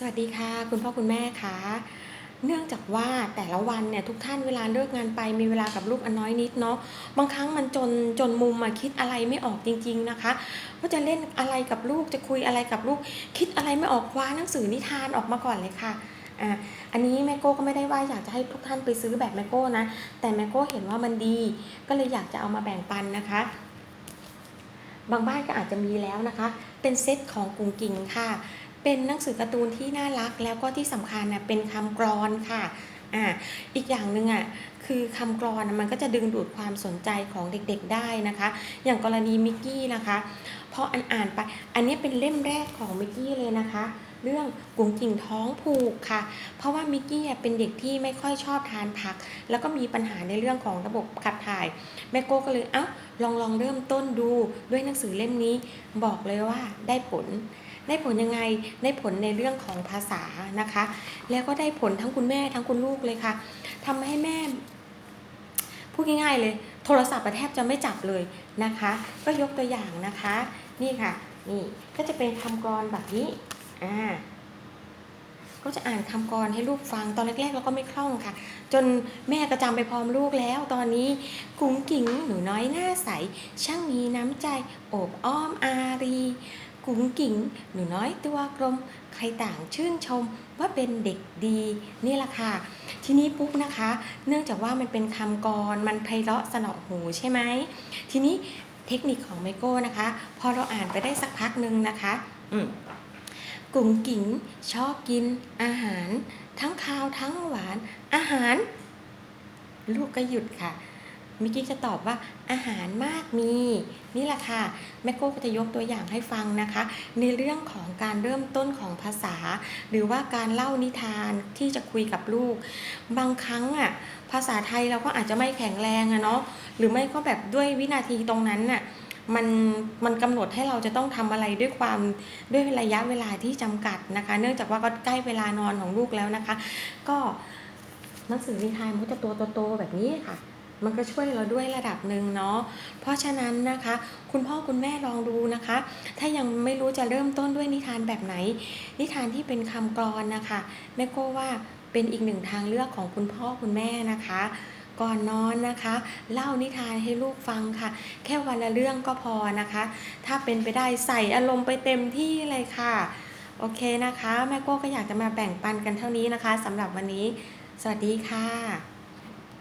สวัสดีค่ะ คุณพ่อคุณแม่คะเนื่องจากว่าแต่ละวันเนี่ยทุกท่านเวลาเลิกงานไปมีเวลากับลูกอันน้อยนิดเนาะบางครั้งมันจนจนมุมมาคิดอะไรไม่ออกจริง ๆนะคะว่าจะเล่นอะไรกับลูกจะคุยอะไรกับลูก คิดอะไรไม่ออกคว้าหนังสือนิทานออกมาก่อนเลยค่ะอะอันนี้แม่โก้ก็ไม่ได้ว่าอยากจะให้ทุกท่านไปซื้อแบบแม่โก้นะแต่แม่โก้เห็นว่ามันดีก็เลยอยากจะเอามาแบ่งปันนะคะ บางบ้านก็อาจจะมีแล้วนะคะ เป็นเซตของกุงกิงค่ะ เป็นหนังสือการ์ตูนที่น่ารักแล้วก็ที่สำคัญนะเป็นคำกรอนค่ะอ่าอีกอย่างหนึ่งอะคือคำกรอนมันก็จะดึงดูดความสนใจของเด็กๆได้นะคะ อย่างกรณีมิกกี้นะคะพออ่านอ่านไป อันนี้เป็นเล่มแรกของมิกกี้เลยนะคะ เรื่องกุ๋งกิ่งท้องผูกค่ะ เพราะว่ามิกกี้เป็นเด็กที่ไม่ค่อยชอบทานผัก แล้วก็มีปัญหาในเรื่องของระบบขับถ่ายแม่โก้ก็เลยเอ้าลองลองเริ่มต้นดูด้วยหนังสือเล่มนี้บอกเลยว่าได้ผล ได้ผลยังไงได้ผลในเรื่องของภาษานะคะ แล้วก็ได้ผลทั้งคุณแม่ทั้งคุณลูกเลยค่ะทำให้แม่พูดง่ายๆเลย โทรศัพท์แทบจะไม่จับเลยนะคะ ก็ยกตัวอย่างนะคะ นี่ค่ะ นี่ก็จะเป็นคำกรแบบนี้อ่าก็จะอ่านคำกรให้ลูกฟังตอนแรกๆเราก็ไม่คล่องค่ะ จนแม่ก็จำไปพร้อมลูกแล้ว ตอนนี้กุ้งกิ่งหนูน้อยหน้าใส ช่างมีน้ำใจโอบอ้อมอารี กุ้งกิ่ง หนูน้อยตัวกลมใครต่างชื่นชมว่าเป็นเด็กดีนี่แหละค่ะ ทีนี้ปุ๊บนะคะ เนื่องจากว่ามันเป็นคำกรมันไพเราะสนอหูใช่ไหมทีนี้เทคนิคของไมโก้นะคะ พอเราอ่านไปได้สักพักหนึ่งนะคะอืกุ๋งกิ๋งชอบกินอาหาร ทั้งคาวทั้งหวานอาหาร ลูกก็หยุดค่ะ มิกกี้จะตอบว่าอาหารมากมี นี่แหละค่ะแม่โก้ก็จะยกตัวอย่างให้ฟังนะคะ ในเรื่องของการเริ่มต้นของภาษา หรือว่าการเล่านิทานที่จะคุยกับลูก บางครั้งอะภาษาไทยเราก็อาจจะไม่แข็งแรงอะเนาะหรือไม่ก็แบบด้วยวินาทีตรงนั้นน่ะมันมันกำหนดให้เราจะต้องทำอะไรด้วยความด้วยระยะเวลาที่จำกัดนะคะ เนื่องจากว่าก็ใกล้เวลานอนของลูกแล้วนะคะ ก็หนังสือนิทานมันจะตัวโตๆแบบนี้ค่ะ มันก็ช่วยเราด้วยระดับหนึ่งเนาะ เพราะฉะนั้นนะคะ คุณพ่อคุณแม่ลองดูนะคะ ถ้ายังไม่รู้จะเริ่มต้นด้วยนิทานแบบไหน นิทานที่เป็นคำกรอนนะคะแม่โก้ว่าเป็นอีกหนึ่งทางเลือกของคุณพ่อคุณแม่นะคะ ก่อนนอนนะคะ เล่านิทานให้ลูกฟังค่ะ แค่วันละเรื่องก็พอนะคะ ถ้าเป็นไปได้ใส่อารมณ์ไปเต็มที่เลยค่ะ โอเคนะคะ แม่โก้ก็อยากจะมาแบ่งปันกันเท่านี้นะคะสำหรับวันนี้ สวัสดีค่ะ